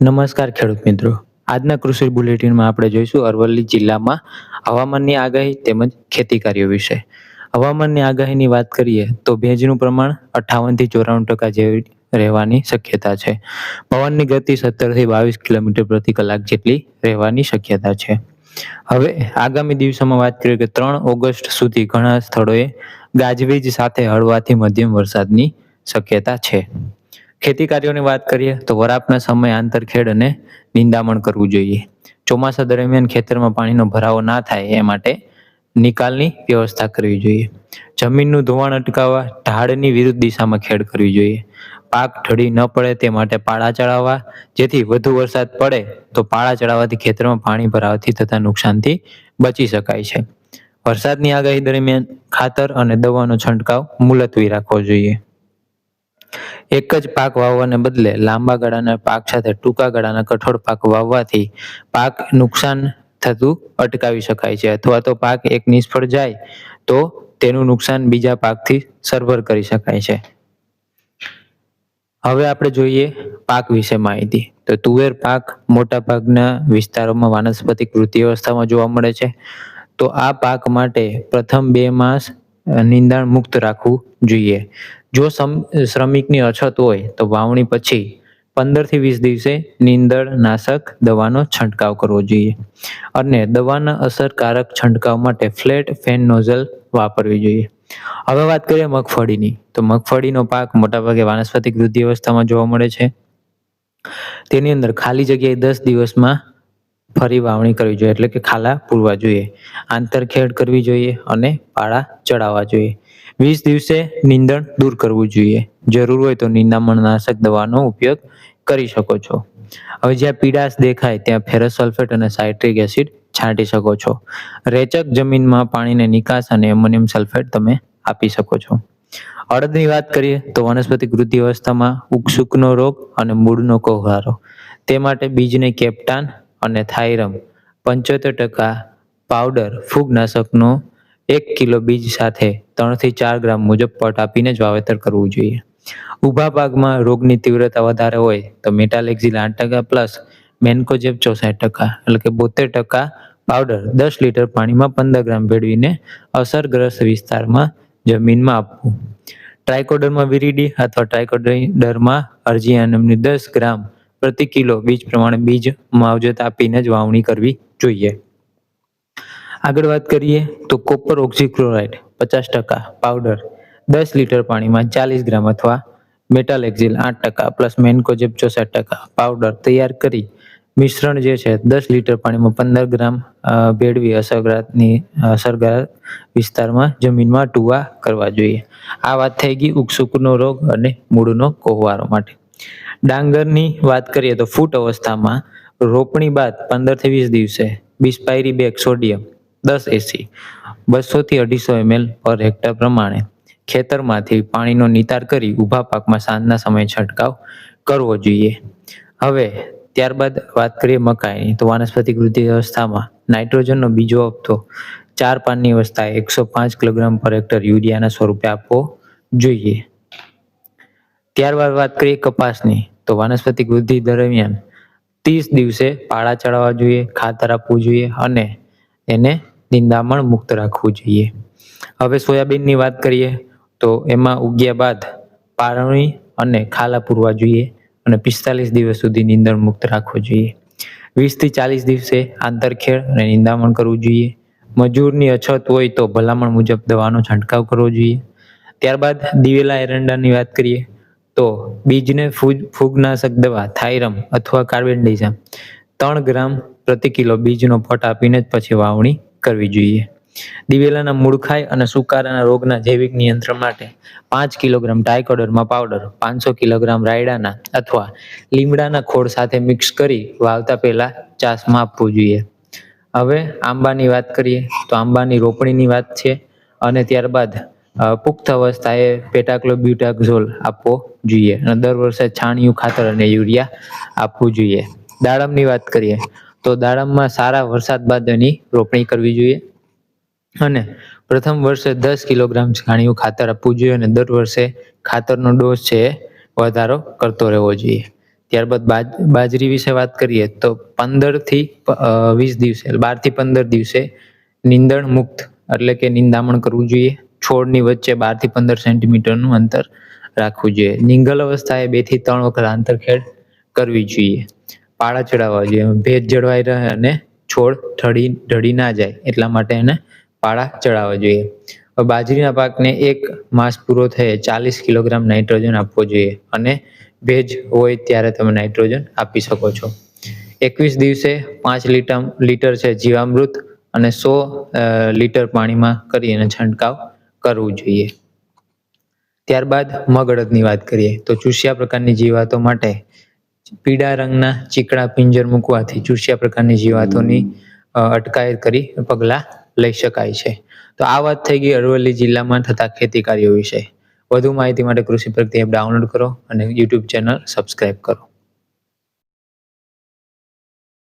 નમસ્કાર ખેડૂત મિત્રો. આજના કૃષિ બુલેટિનમાં આપણે જોઈશું અરવલ્લી જિલ્લામાં હવામાનની આગાહી તેમજ ખેતી કાર્યો વિશે. હવામાનની આગાહીની વાત કરીએ તો ભેજનું પ્રમાણ અઠ્ઠાવનથી ચોરાણું ટકા જેવી રહેવાની શક્યતા છે. પવનની ગતિ સત્તરથી બાવીસ કિલોમીટર પ્રતિ કલાક જેટલી રહેવાની શક્યતા છે. હવે આગામી દિવસોમાં વાત કરીએ કે ત્રણ ઓગસ્ટ સુધી ઘણા સ્થળોએ ગાજવીજ સાથે હળવાથી મધ્યમ વરસાદની શક્યતા છે. ખેતી કાર્યોની વાત કરીએ તો વરાપના સમયે આંતરખેડ અને નિંદામણ કરવું જોઈએ. ચોમાસા દરમિયાન ખેતરમાં પાણીનો ભરાવો ના થાય એ માટે નિકાલની વ્યવસ્થા કરવી જોઈએ. જમીનનું ધોવાણ અટકાવવા, ઢાળની વિરુદ્ધ દિશામાં ખેડ કરવી જોઈએ. પાક ઢળી ન પડે તે માટે પાળા ચડાવવા, જેથી વધુ વરસાદ પડે તો પાળા ચડાવવાથી ખેતરમાં પાણી ભરાવાથી થતા નુકસાનથી બચી શકાય છે. વરસાદની આગાહી દરમિયાન ખાતર અને દવાનો છંટકાવ મુલતવી રાખવો જોઈએ. એક જ પાક વાવવાને બદલે લાંબા ગાળાના પાક સાથે ટૂંકા ગાળાના કઠોળ પાક વાવવાથી પાક નુકસાન થતું અટકાવી શકાય છે. અથવા તો પાક એક નિષ્ફળ જાય, તો તેનું નુકસાન બીજા પાકથી સરભર કરી શકાય છે. હવે આપણે જોઈએ પાક વિશે માહિતી. તો તુવેર પાક મોટા ભાગના વિસ્તારોમાં વાનસ્પતિક વૃત્તિ અવસ્થામાં જોવા મળે છે. તો આ પાક માટે પ્રથમ બે માસ નિંદાણ મુક્ત રાખવું જોઈએ. જો શ્રમિકની અછત હોય તો વાવણી પછી પંદરથી વીસ દિવસે નીંદણ નાશક દવાનો છંટકાવ કરવો જોઈએ અને દવાના અસરકારક છંટકાવ માટે ફ્લેટ ફેન નોઝલ વાપરવી જોઈએ. હવે વાત કરીએ મગફળીની. તો મગફળીનો પાક મોટાભાગે વાનસ્પતિક વૃદ્ધિ અવસ્થામાં જોવા મળે છે. તેની અંદર ખાલી જગ્યાએ દસ દિવસમાં ફરી વાવણી કરવી જોઈએ, એટલે કે ખાલા પૂરવા જોઈએ આંતરખેડ કરવી જોઈએ અને પાળા ચડાવવા જોઈએ. વીસ દિવસે નીંદણ દૂર કરવું જોઈએ. જરૂર હોય તો નિંદામણનાશક દવાનો ઉપયોગ કરી શકો છો. હવે જ્યાં પીડાશ દેખાય, ત્યાં ફેરસ સલ્ફેટ અને સાઇટ્રિક એસિડ છાંટી શકો છો. રેચક જમીનમાં પાણીને નિકાસ અને એમોનિયમ સલ્ફેટ તમે આપી શકો છો. અડદની વાત કરીએ, તો વનસ્પતિ વૃદ્ધિ અવસ્થામાં ઉકસુકનો રોગ અને મૂળનો કોહારો તે માટે બીજને કેપ્ટાન અને થાઇરમ પંચોતેર ટકા પાવડર ફૂગનાશકનો એક કિલો બીજ સાથે ત્રણથી ચાર ગ્રામ મુજબ પટ આપીને જ વાવેતર કરવું જોઈએ. ઊભા પાકમાં રોગની તીવ્રતા વધારે હોય તો મેટાલેક્ઝિલ આઠ ટકા પ્લસ મેન્કોજેબ ચોસાઠ ટકા એટલે કે બોતેર ટકા પાવડર દસ લીટર પાણીમાં પંદર ગ્રામ ભેળવીને અસરગ્રસ્ત વિસ્તારમાં જમીનમાં આપવું. ટ્રાયકોડરમાં વિરીડી અથવા ટ્રાયકોડરમાં અર્જિયાનમની દસ ગ્રામ પ્રતિ કિલો બીજ પ્રમાણે બીજ માવજત આપીને જ વાવણી કરવી જોઈએ. આગળ વાત કરીએ તો કોપર ઓક્સીક્લોરાઇડ પચાસ ટકા, પાવડર દસ લીટર પાણીમાં ચાલીસ ગ્રામ અથવા મેટાલેક્ઝિલ આઠ ટકા પ્લસ મેન્કોજેબ ચોસઠ ટકા પાવડર તૈયાર કરી મિશ્રણ જે છે દસ લીટર પાણીમાં પંદર ગ્રામ ભેળવી અસરગ્રાતની અસરગ્રાત વિસ્તારમાં જમીનમાં ટુવા કરવા જોઈએ. આ વાત થઈ ગઈ ઉકસુકનો રોગ અને મૂળનો કોહવારો માટે. ડાંગરની વાત કરીએ તો ફૂટ અવસ્થામાં રોપણી બાદ પંદરથી વીસ દિવસે બિસ્પાયરી બેગ સોડિયમ દસ એસી બસોથી અઢીસો એમએલ પર હેક્ટર પ્રમાણે ખેતરમાંથી પાણીનો નિતાર કરી ઊભા પાકમાં સાંજના સમયે છંટકાવ કરવો જોઈએ. હવે ત્યારબાદ વાત કરીએ મકાઈની, તો વાનસ્પતિક વૃદ્ધિ અવસ્થામાં નાઇટ્રોજનનો બીજો હપ્તો ચાર પાનની અવસ્થાએ એકસો પાંચ કિલોગ્રામ પર હેક્ટર યુરિયાના સ્વરૂપે આપવો જોઈએ. ત્યારબાદ વાત કરીએ કપાસની. તો વાનસ્પતિક વૃદ્ધિ દરમિયાન ત્રીસ દિવસે પાળા ચડાવવા જોઈએ, ખાતર આપવું જોઈએ અને એને નિંદામણ મુક્ત રાખવું જોઈએ. હવે સોયાબીનની વાત કરીએ તો એમાં ઉગ્યા બાદ પારણી અને ખાલા પૂરવા જોઈએ અને પિસ્તાલીસ દિવસ સુધી નિંદણ મુક્ત રાખવું જોઈએ. વીસથી ચાલીસ દિવસે આંતરખેડ અને નિંદામણ કરવું જોઈએ. મજૂરની અછત હોય તો ભલામણ મુજબ દવાનો છંટકાવ કરવો જોઈએ. ત્યારબાદ દિવેલા એરંડાની વાત કરીએ તો બીજને ફૂગ ફૂગનાશક દવા થાઇરમ અથવા કાર્બેન્ડિઝમ ત્રણ ગ્રામ પ્રતિ કિલો બીજનો પટ આપીને જ પછી વાવણી કરવી જોઈએ. દિવેલાના મૂળખાય અને સુકારાના રોગના જૈવિક નિયંત્રણ માટે પાંચ કિલોગ્રામ ટાઇકોડરમાં પાવડર, પાંચસો કિલોગ્રામ રાયડાના અથવા લીમડાના ખોળ સાથે મિક્સ કરી વાવતા પહેલા ચાસમાં આપવું જોઈએ. હવે આંબાની વાત કરીએ તો આંબાની રોપણીની વાત છે અને ત્યારબાદ પુખ્ત અવસ્થાએ પેટાક્લોબ્યુટાક્ઝોલ આપવો જોઈએ અને દર વર્ષે છાણિયું ખાતર અને યુરિયા આપવું જોઈએ. દાડમની વાત કરીએ, તો દાડમમાં સારા વરસાદ બાદ એની રોપણી કરવી જોઈએ અને પ્રથમ વર્ષે દસ કિલોગ્રામ છાણિયું ખાતર આપવું જોઈએ અને દર વર્ષે ખાતરનો ડોઝ છે વધારો કરતો રહેવો જોઈએ. ત્યારબાદ બાજ, બાજરી વિશે વાત કરીએ, તો પંદરથી વીસ દિવસે, બારથી પંદર દિવસે નીંદણ મુક્ત એટલે કે નિંદામણ કરવું જોઈએ. છોડની વચ્ચે બારથી પંદર સેન્ટીમીટરનું અંતર રાખવું જોઈએ. નિંગલ અવસ્થાએ બેથી ત્રણ વખત આંતરખેડ કરવી જોઈએ. પાળા ચડાવવા જોઈએ. ભેજ જળવાઈ રહે અને છોડ ઢળી ઢળી ના જાય એટલા માટે એને પાળા ચડાવવા જોઈએ. બાજરીના પાકને એક માસ પૂરો થયે ચાલીસ કિલોગ્રામ નાઇટ્રોજન આપવો જોઈએ અને ભેજ હોય ત્યારે તમે નાઇટ્રોજન આપી શકો છો. એકવીસ દિવસે પાંચ લીટર લીટર છે જીવામૃત અને સો લીટર પાણીમાં કરી અને છંટકાવ કરવું જોઈએ. ત્યારબાદ મગડની વાત કરીએ, તો ચૂસિયા પ્રકારની જીવાતો માટે પીળા રંગના ચીકણા પિંજર મૂકવાથી ચૂસિયા પ્રકારની જીવાતોની અટકાયત કરી પગલાં લઈ શકાય છે. તો આ વાત થઈ ગઈ અરવલ્લી જિલ્લામાં થતા ખેતી કાર્યો વિશે. વધુ માહિતી માટે કૃષિ પ્રગતિ એપ ડાઉનલોડ કરો અને યુટ્યુબ ચેનલ સબસ્ક્રાઇબ કરો.